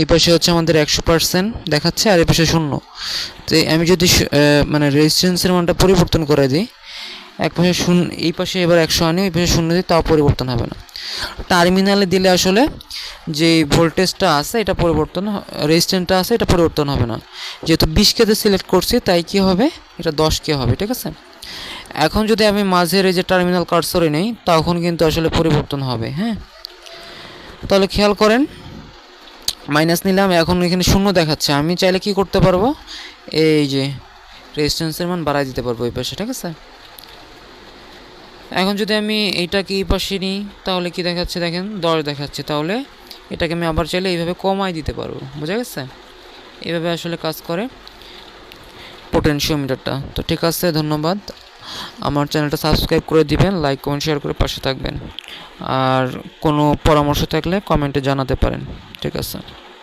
এই পাশে হচ্ছে আমাদের একশো পার্সেন্ট দেখাচ্ছে আর এই পাশে শূন্য। তো আমি যদি মানে রেজিস্ট্যান্সের মানটা পরিবর্তন করে দিই, এক পাশে শূন্য, এই পাশে এবার একশো আনি এই পাশে শূন্য দিই, তাও পরিবর্তন হবে না। টার্মিনালে দিলে আসলে যে ভোল্টেজটা আছে, এটা পরিবর্তন রেজিস্ট্যান্টটা আছে, এটা পরিবর্তন হবে না। যেহেতু বিশ কেতে সিলেক্ট করছি, তাই কি হবে? এটা দশ কে হবে, ঠিক আছে? এখন যদি আমি মাঝের এই যে টার্মিনাল কার্সরে নেই, তখন কিন্তু আসলে পরিবর্তন হবে হ্যাঁ? তাহলে খেয়াল করেন মাইনাস নিলাম, এখন এখানে শূন্য দেখাচ্ছে। আমি চাইলে কি করতে পারব? এই যে রেজিস্ট্যান্সের মান বাড়াই দিতে পারব এই পাশে, ঠিক আছে? এখন যদি আমি এইটাকে এই পাশে নিই, তাহলে কি দেখাচ্ছে দেখেন? দশ দেখাচ্ছে। তাহলে এটাকে আমি আবার চাইলে এইভাবে কমাই দিতে পারব, বোঝা গেছে? এইভাবে আসলে কাজ করে পোটেনশিওমিটারটা তো ঠিক আছে, ধন্যবাদ। আমার চ্যানেলটা সাবস্ক্রাইব করে দিবেন লাইক কমেন্ট শেয়ার করে পাশে থাকবেন। আর কোনো পরামর্শ থাকলে কমেন্টে জানাতে পারেন, ঠিক আছে?